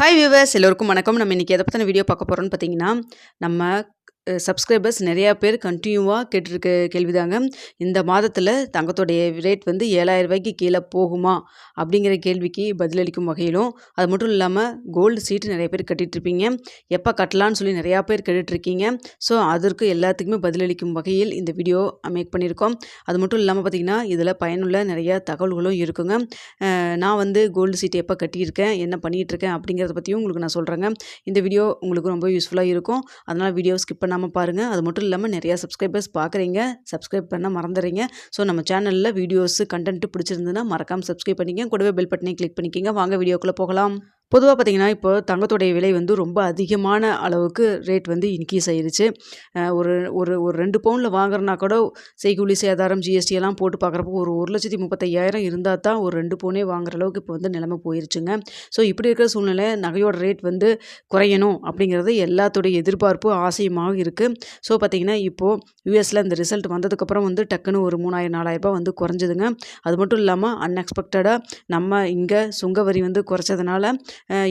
Hi viewers எல்லோருக்கும் வணக்கம். நம்ம இன்றைக்கி எதை பற்றின வீடியோ பார்க்க போகிறோம்னு பார்த்தீங்கன்னா நம்ம சப்ஸ்கிரைபர்ஸ் நிறையா பேர் கண்டினியூவாக கேட்டிருக்க கேள்விதாங்க. இந்த மாதத்தில் தங்கத்தோடைய ரேட் வந்து ஏழாயிரம் ரூபாய்க்கு கீழே போகுமா? அப்படிங்கிற கேள்விக்கு பதிலளிக்கும் வகையிலும் அது மட்டும் இல்லாமல் கோல்டு சீட்டு நிறைய பேர் கட்டிகிட்ருப்பீங்க எப்போ கட்டலான்னு சொல்லி நிறையா பேர் கேட்டுட்ருக்கீங்க ஸோ அதற்கு எல்லாத்துக்குமே பதிலளிக்கும் வகையில் இந்த வீடியோ மேக் பண்ணியிருக்கோம். அது மட்டும் இல்லாமல் பார்த்திங்கன்னா இதில் பயனுள்ள நிறையா தகவல்களும் இருக்குங்க. நான் வந்து கோல்டு சீட்டு எப்போ கட்டியிருக்கேன்? என்ன பண்ணிகிட்ருக்கேன் அப்படிங்கிறத பற்றியும் உங்களுக்கு நான் சொல்கிறேங்க இந்த வீடியோ உங்களுக்கு ரொம்ப யூஸ்ஃபுல்லாக இருக்கும். அதனால் வீடியோ ஸ்கிப் பண்ணாமல் பாருங்கள் அது மட்டும் இல்லாமல் நிறையா சப்ஸ்கிரைபர்ஸ் பார்க்குறீங்க சப்ஸ்கிரைப் பண்ண மறந்துடுறீங்க ஸோ நம்ம சேனலில் வீடியோஸ் கண்டென்ட் பிடிச்சிருந்ததுன்னா மறக்காமல் சப்ஸ்கிரைப் பண்ணிக்கங்க. கூடவே பெல் பட்டனை கிளிக் பண்ணிக்கோங்க. வாங்க வீடியோக்குள்ளே போகலாம். பொதுவாக பார்த்தீங்கன்னா இப்போ தங்கத்துடைய விலை வந்து ரொம்ப அதிகமான அளவுக்கு ரேட் வந்து இன்க்ரீஸ் ஆயிருச்சு. ஒரு ஒரு ஒரு ரெண்டு பவுனில் வாங்குறனா கூட செய்கூலி சேதாரம் ஜிஎஸ்டி எல்லாம் போட்டு பார்க்குறப்போ ஒரு ஒரு லட்சத்தி முப்பத்தையாயிரம் இருந்தால் தான் ஒரு ரெண்டு பவுனே வாங்குற அளவுக்கு இப்போ வந்து நிலைமை போயிருச்சுங்க. ஸோ இப்படி இருக்கிற சூழ்நிலை நகையோட ரேட் வந்து குறையணும் அப்படிங்கிறது எல்லாத்துடைய எதிர்பார்ப்பு ஆசையுமாக இருக்குது ஸோ பார்த்திங்கன்னா இப்போது யூஎஸில் இந்த ரிசல்ட் வந்ததுக்கப்புறம் வந்து டக்குன்னு ஒரு மூணாயிரம் நாலாயிரரூபா வந்து குறைஞ்சதுங்க. அது மட்டும் இல்லாமல் அன்எக்ஸ்பெக்டடாக நம்ம இங்கே சுங்க வரி வந்து குறைச்சதுனால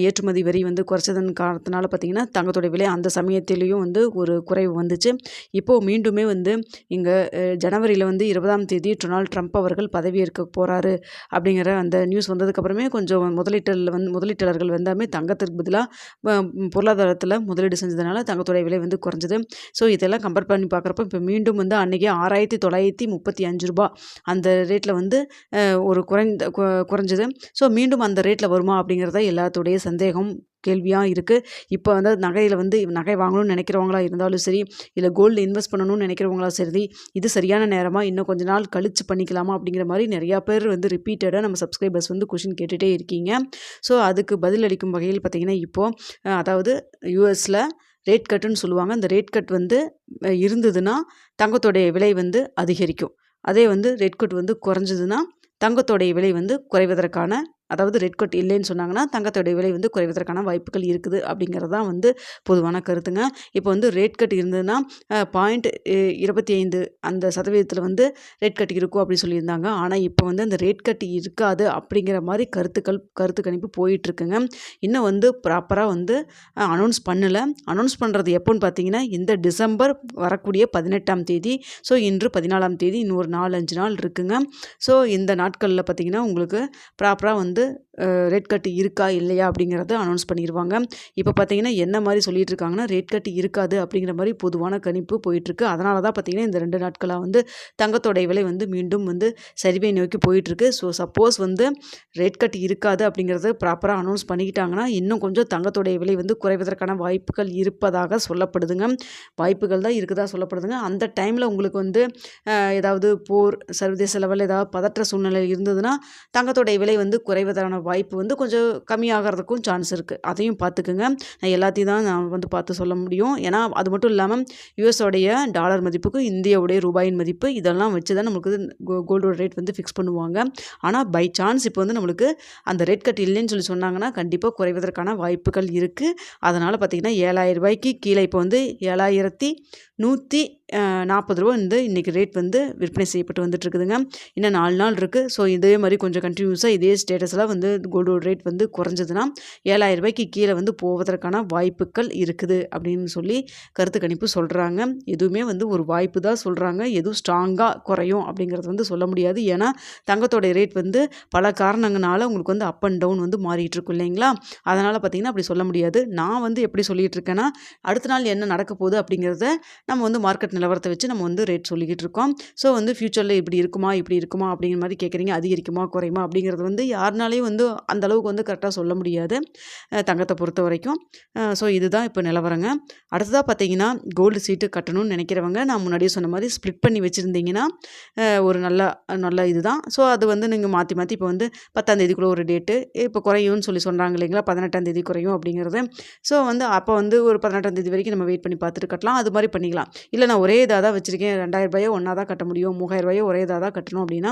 ஏற்றுமதி வரி வந்து குறைச்சதன் காரணத்தினால பார்த்திங்கன்னா தங்கத்தோடைய விலை அந்த சமயத்திலையும் வந்து ஒரு குறைவு வந்துச்சு. இப்போது மீண்டுமே வந்து இங்கே ஜனவரியில் வந்து இருபதாம் தேதி டொனால்ட் ட்ரம்ப் அவர்கள் பதவியேற்க போகிறாரு அப்படிங்கிற அந்த நியூஸ் வந்ததுக்கப்புறமே கொஞ்சம் முதலீட்டில் வந்து முதலீட்டாளர்கள் வந்தாமே தங்கத்திற்கு பதிலாக பொருளாதாரத்தில் முதலீடு செஞ்சதுனால தங்கத்தோடைய விலை வந்து குறைஞ்சது. ஸோ இதெல்லாம் கம்பேர் பண்ணி பார்க்குறப்ப இப்போ மீண்டும் வந்து அன்றைக்கி ஆறாயிரத்தி தொள்ளாயிரத்தி முப்பத்தி அஞ்சு ரூபா அந்த ரேட்டில் வந்து ஒரு குறைந்த குறைஞ்சது. ஸோ மீண்டும் அந்த ரேட்டில் வருமா அப்படிங்கிறத எல்லாத்துடைய சந்தேகம் கேள்வியாக இருக்குது இப்போ வந்து நகையில் வந்து நகை வாங்கணும்னு நினைக்கிறவங்களா இருந்தாலும் சரி இல்லை கோல்டு இன்வெஸ்ட் பண்ணணும்னு நினைக்கிறவங்களா சரி இது சரியான நேரமாக இன்னும் கொஞ்ச நாள் கழிச்சு பண்ணிக்கலாமா அப்படிங்கிற மாதிரி நிறையா பேர் வந்து ரிப்பீட்டடாக நம்ம சப்ஸ்கிரைபர்ஸ் வந்து கொஷின் கேட்டுகிட்டே இருக்கீங்க. ஸோ அதுக்கு பதில் அளிக்கும் வகையில் பார்த்திங்கன்னா இப்போது அதாவது யூஎஸில் ரேட் கட்டுன்னு சொல்லுவாங்க. அந்த ரேட் கட் வந்து இருந்ததுன்னா தங்கத்தோடைய விலை வந்து அதிகரிக்கும். அதே வந்து ரேட் கட் வந்து குறைஞ்சதுன்னா தங்கத்தோடைய விலை வந்து குறைவதற்கான அதாவது ரெட் கட் இல்லைன்னு சொன்னாங்கன்னா தங்கத்தோடைய விலை வந்து குறைவதற்கான வாய்ப்புகள் இருக்குது அப்படிங்கிறது தான் வந்து பொதுவான கருத்துங்க. இப்போ வந்து ரேட் கட் இருந்ததுன்னா பாயிண்ட் இருபத்தி ஐந்து அந்த சதவீதத்தில் வந்து ரேட் கட் இருக்கும் அப்படின்னு சொல்லியிருந்தாங்க. ஆனால் இப்போ வந்து அந்த ரேட் கட் இருக்காது அப்படிங்கிற மாதிரி கருத்துக்கள் கருத்து கணிப்பு போயிட்டுருக்குங்க. இன்னும் வந்து ப்ராப்பராக வந்து அனௌன்ஸ் பண்ணலை. அனௌன்ஸ் பண்ணுறது எப்போன்னு பார்த்தீங்கன்னா இந்த டிசம்பர் வரக்கூடிய பதினெட்டாம் தேதி. ஸோ இன்று பதினாலாம் தேதி இன்னொரு நாலு அஞ்சு நாள் இருக்குங்க. ஸோ இந்த நாட்களில் பார்த்தீங்கன்னா உங்களுக்கு ப்ராப்பராக வந்து açıklandı. ரேட் கட்டு இருக்கா இல்லையா அப்படிங்கிறத அனௌன்ஸ் பண்ணிடுவாங்க இப்போ பார்த்தீங்கன்னா என்ன மாதிரி சொல்லிட்டு இருக்காங்கன்னா ரேட் கட்டு இருக்காது அப்படிங்கிற மாதிரி பொதுவான கணிப்பு போயிட்டுருக்கு. அதனால தான் பார்த்தீங்கன்னா இந்த ரெண்டு நாட்களாக வந்து தங்கத்தோடைய விலை வந்து மீண்டும் வந்து சரிவை நோக்கி போயிட்டுருக்கு. ஸோ சப்போஸ் வந்து ரேட் கட்டு இருக்காது அப்படிங்கிறத ப்ராப்பராக அனௌன்ஸ் பண்ணிக்கிட்டாங்கன்னா இன்னும் கொஞ்சம் தங்கத்தோடைய விலை வந்து குறைவதற்கான வாய்ப்புகள் இருப்பதாக சொல்லப்படுதுங்க. வாய்ப்புகள் தான் இருக்குதா சொல்லப்படுதுங்க. அந்த டைமில் உங்களுக்கு வந்து ஏதாவது போர் சர்வதேச லெவலில் ஏதாவது பதற்ற சூழ்நிலை இருந்ததுன்னா தங்கத்தோடைய விலை வந்து குறைவதற்கான வாய்ப்பு வந்து கொஞ்சம் கம்மியாகிறதுக்கும் சான்ஸ் இருக்குது அதையும் பார்த்துக்குங்க நான் எல்லாத்தையும் தான் நான் வந்து பார்த்து சொல்ல முடியும். ஏன்னா அது மட்டும் இல்லாமல் யூஎஸோடைய டாலர் மதிப்புக்கும் இந்தியாவுடைய ரூபாயின் மதிப்பு இதெல்லாம் வச்சு தான் நம்மளுக்கு கோல்டோட ரேட் வந்து ஃபிக்ஸ் பண்ணுவாங்க. ஆனால் பை சான்ஸ் இப்போ வந்து நம்மளுக்கு அந்த ரேட் கட் இல்லைன்னு சொல்லி சொன்னாங்கன்னா கண்டிப்பாக குறைவதற்கான வாய்ப்புகள் இருக்குது அதனால் பார்த்திங்கன்னா ஏழாயிரம் ரூபாய்க்கு கீழே இப்போ வந்து ஏழாயிரத்தி நூற்றி நாற்பது ரூபா வந்து இன்றைக்கி ரேட் வந்து விற்பனை செய்யப்பட்டு வந்துட்டு இருக்குதுங்க இன்னும் நாலு நாள் இருக்குது ஸோ இதே மாதிரி கொஞ்சம் கண்டினியூஸாக இதே ஸ்டேட்டஸில் வந்து கோல்டோட ரேட் வந்து குறைஞ்சதுன்னா ஏழாயிரம் ரூபாய்க்கு கீழே வந்து போவதற்கான வாய்ப்புகள் இருக்குது அப்படின்னு சொல்லி கருத்து கணிப்பு சொல்கிறாங்க எதுவுமே வந்து ஒரு வாய்ப்பு தான் சொல்கிறாங்க எதுவும் ஸ்ட்ராங்காக குறையும் அப்படிங்கிறது வந்து சொல்ல முடியாது. ஏன்னா தங்கத்தோடைய ரேட் வந்து பல காரணங்களால் உங்களுக்கு வந்து அப் அண்ட் டவுன் வந்து மாறிட்டு இருக்கும் இல்லைங்களா? அதனால் பார்த்திங்கன்னா அப்படி சொல்ல முடியாது. நான் வந்து எப்படி சொல்லிகிட்டு இருக்கேன்னா அடுத்த நாள் என்ன நடக்க போகுது அப்படிங்கிறத நம்ம வந்து மார்க்கெட் நிலவரத்தை வச்சு நம்ம வந்து ரேட் சொல்லிக்கிட்டு இருக்கோம். ஸோ வந்து ஃப்யூச்சரில் இப்படி இருக்குமா இப்படி இருக்குமா அப்படிங்கிற மாதிரி கேட்குறீங்க. அதிகரிக்குமா குறையுமா அப்படிங்கிறது வந்து யாருனாலையும் வந்து அந்த அளவுக்கு வந்து கரெக்டாக சொல்ல முடியாது. தங்கத்தை பொறுத்த வரைக்கும். ஸோ இதுதான் இப்போ நிலவரங்க. அடுத்ததாக பார்த்தீங்கன்னா கோல்டு சீட்டு கட்டணும்னு நினைக்கிறவங்க நான் முன்னாடியே சொன்ன மாதிரி ஸ்ப்ளிட் பண்ணி வச்சுருந்தீங்கன்னா ஒரு நல்ல நல்ல இதுதான். ஸோ அது வந்து நீங்கள் மாற்றி மாற்றி இப்போ வந்து பத்தாம்தேதிக்குள்ளே ஒரு டேட்டு இப்போ குறையும்னு சொல்லி சொல்கிறாங்க இல்லைங்களா? பதினெட்டாந்தேதி குறையும் அப்படிங்கிறது. ஸோ வந்து அப்போ வந்து ஒரு பதினெட்டாந்தேதி வரைக்கும் நம்ம வெயிட் பண்ணி பார்த்துட்டு கட்டலாம். அது மாதிரி பண்ணிக்கலாம். இல்லை நான் ஒரே இதாக தான் வச்சுருக்கேன். ரெண்டாயிரரூபாயோ ஒன்றா தான் கட்ட முடியும். மூவாயிரரூபாயோ ஒரே இதாக தான் கட்டணும் அப்படின்னா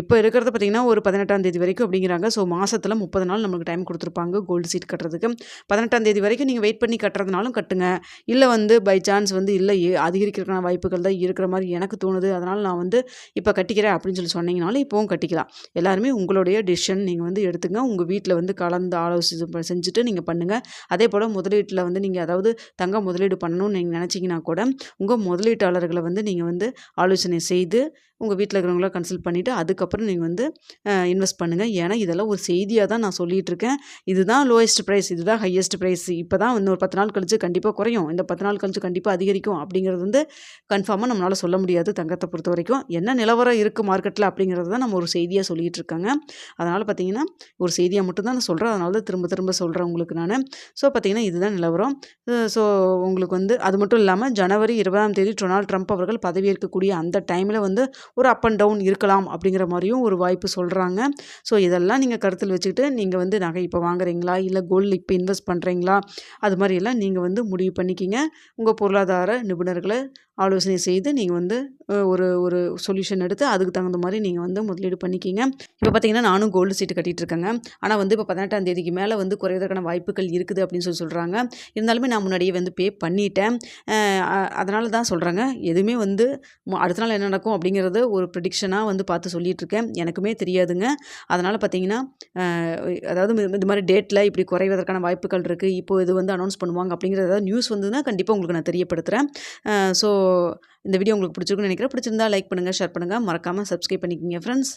இப்போ இருக்கிறத பார்த்திங்கன்னா ஒரு பதினெட்டாம் தேதி வரைக்கும் அப்படிங்கிறாங்க. ஸோ மாதத்தில் முப்பது நாள் நம்மளுக்கு டைம் கொடுத்துருப்பாங்க கோல்டு சீட் கட்டுறதுக்கு. பதினெட்டாம் தேதி வரைக்கும் நீங்கள் வெயிட் பண்ணி கட்டுறதுனாலும் கட்டுங்க. இல்லை வந்து பை சான்ஸ் வந்து இல்லை அதிகரிக்கிறதுக்கான வாய்ப்புகள் தான் இருக்கிற மாதிரி எனக்கு தோணுது. அதனால் நான் வந்து இப்போ கட்டிக்கிறேன் அப்படின்னு சொல்லி சொன்னீங்கனாலும் இப்போவும் கட்டிக்கலாம். எல்லாருமே உங்களுடைய டிசிஷன் நீங்கள் வந்து எடுத்துங்க. உங்கள் வீட்டில் வந்து கலந்து ஆலோசனை செஞ்சுட்டு நீங்கள் பண்ணுங்கள் அதே போல் முதலீட்டில் வந்து நீங்கள் அதாவது தங்க முதலீடு பண்ணணும்னு நீங்கள் நினச்சிங்கன்னா கூட உங்கள் முதலீட்டாளர்களை வந்து நீங்கள் வந்து ஆலோசனை செய்து உங்கள் வீட்டில் இருக்கிறவங்கள கன்சல்ட் பண்ணிவிட்டு அதுக்கப்புறம் நீங்கள் வந்து இன்வெஸ்ட் பண்ணுங்கள் ஏன்னா இதெல்லாம் ஒரு செய்தியாக தான் நான் சொல்லிகிட்டு இருக்கேன். இதுதான் லோயஸ்ட் ப்ரைஸ் இதுதான் ஹையஸ்ட் ப்ரைஸ் இப்போ தான் வந்து ஒரு பத்து நாள் கழிச்சு கண்டிப்பாக குறையும். இந்த பத்து நாள் கழிச்சு கண்டிப்பாக அதிகரிக்கும் அப்படிங்கிறது வந்து கன்ஃபார்மாக நம்மளால் சொல்ல முடியாது தங்கத்தை பொறுத்த வரைக்கும். என்ன நிலவரம் இருக்குது மார்க்கெட்டில் அப்படிங்கிறது தான் நம்ம ஒரு செய்தியாக சொல்லிகிட்டு இருக்காங்க. அதனால் பார்த்தீங்கன்னா ஒரு செய்தியாக மட்டும்தான் நான் சொல்கிறேன் அதனால தான் திரும்ப திரும்ப சொல்கிறேன் உங்களுக்கு நான். ஸோ பார்த்தீங்கன்னா இதுதான் நிலவரம். ஸோ உங்களுக்கு வந்து அது மட்டும் இல்லாமல் ஜனவரி இருபதாம் தேதி டொனால்ட் ட்ரம்ப் அவர்கள் பதவியேற்கக்கூடிய அந்த டைமில் வந்து ஒரு அப் அண்ட் டவுன் இருக்கலாம் அப்படிங்கிற மாதிரியும் ஒரு வாய்ப்பு சொல்கிறாங்க ஸோ இதெல்லாம் நீங்கள் கருத்தில் வச்சுக்கிட்டு நீங்கள் வந்து நகை இப்போ வாங்குறீங்களா? இல்லை கோல்டு இப்போ இன்வெஸ்ட் பண்ணுறீங்களா அது மாதிரியெல்லாம் நீங்கள் வந்து முடிவு பண்ணிக்கிங்க. உங்கள் பொருளாதார நிபுணர்களை ஆலோசனை செய்து நீங்கள் வந்து ஒரு ஒரு சொல்யூஷன் எடுத்து அதுக்கு தகுந்த மாதிரி நீங்கள் வந்து முதலீடு பண்ணிக்கிங்க. இப்போ பார்த்தீங்கன்னா நானும் கோல்டு சீட்டு கட்டிகிட்டு இருக்கேங்க. ஆனால் வந்து இப்போ பதினெட்டாம் தேதிக்கு மேலே வந்து குறைவதற்கான வாய்ப்புகள் இருக்குது அப்படின்னு சொல்லி சொல்கிறாங்க இருந்தாலுமே நான் முன்னாடியே வந்து பே பண்ணிட்டேன். அதனால தான் சொல்கிறாங்க எதுவுமே வந்து அடுத்த நாள் என்ன நடக்கும் அப்படிங்கிறது ஒரு ப்ரிடிக்ஷனாக வந்து பார்த்து சொல்லிகிட்டு இருக்கேன் எனக்குமே தெரியாதுங்க. அதனால் பார்த்தீங்கன்னா அதாவது இது மாதிரி டேட்டில் இப்படி குறைவதற்கான வாய்ப்புகள் இருக்குது இப்போது இது வந்து அனௌன்ஸ் பண்ணுவாங்க அப்படிங்கிறது ஏதாவது நியூஸ் வந்ததுன்னா கண்டிப்பாக உங்களுக்கு நான் தெரியப்படுத்துகிறேன் ஸோ இந்த வீடியோ உங்களுக்கு பிடிச்சிருக்குன்னு நினைக்கிறேன். பிடிச்சிருந்தா லைக் பண்ணுங்கள் ஷேர் பண்ணுங்கள் மறக்காமல் சப்ஸ்கிரைப் பண்ணிக்கிங்க ஃப்ரெண்ட்ஸ்